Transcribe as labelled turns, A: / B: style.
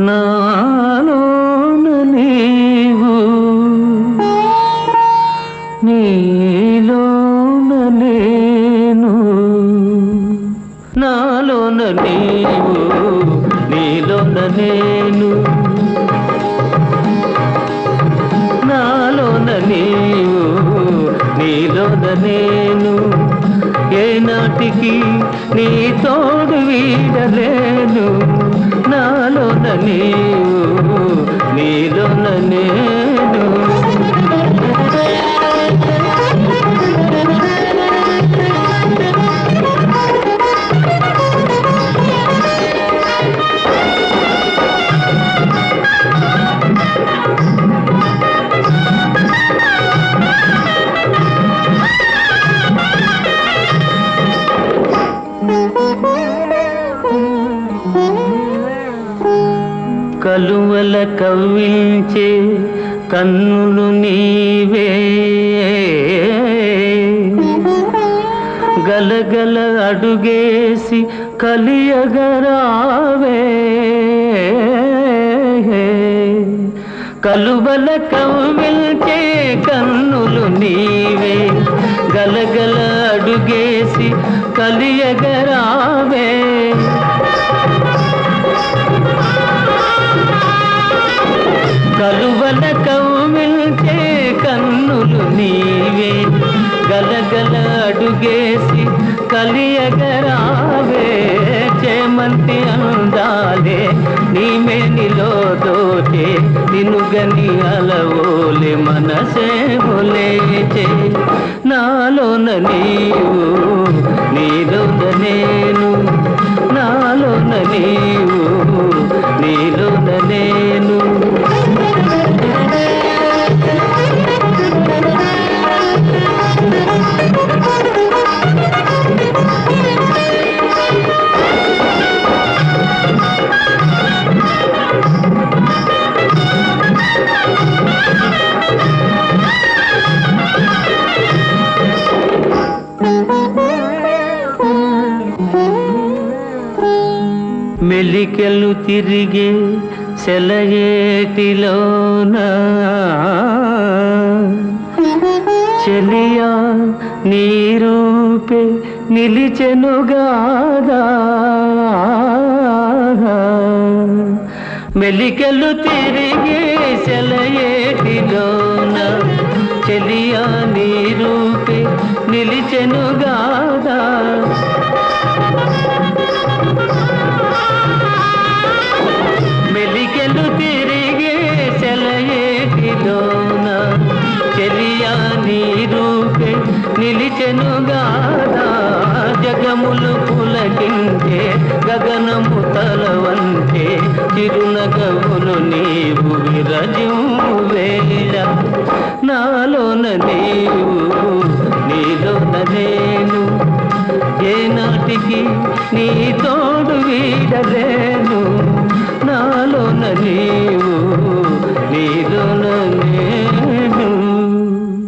A: నాలోన నీవు నీలోన నేను నాలోన నీవు నీలోన నేను నాలోన నీవు నీలోన నేను. ఏనాటికి నీ తోడు వీడలేను. నీవు నీలోన నేను కలువల కవ్వించే కన్నులు నీవే. గలగల అడుగేసి కలియగరావే. కలువల కవ్వించే కన్నులు నీవే. గలగల అడుగేసి కలియగరావే. గలగల అడుగేసి కలియగరావే చేమంతి అందాలే నీమెనిలో దోచే నినుగని అలవోలే మనసే లేచే నాలోన నీవు నీలోన నేను నాలోన నీవు మెలికెలు తిరిగే సెలయేటిలోన చెలియా నీరూపే నిలిచెనుగాదా మెలికలు తిరిగే సెలయేటిలోన చెలియా నీరూపే నిలిచెనుగాదా నిలిచెనుగాదా జగములు పులకించే గగనము తలవంటే చిరునగవులు నీవు విరజిము వేళ. నాలోన నీవు నీలోన నేను. ఏనాటికి నీ తోడు వీడలే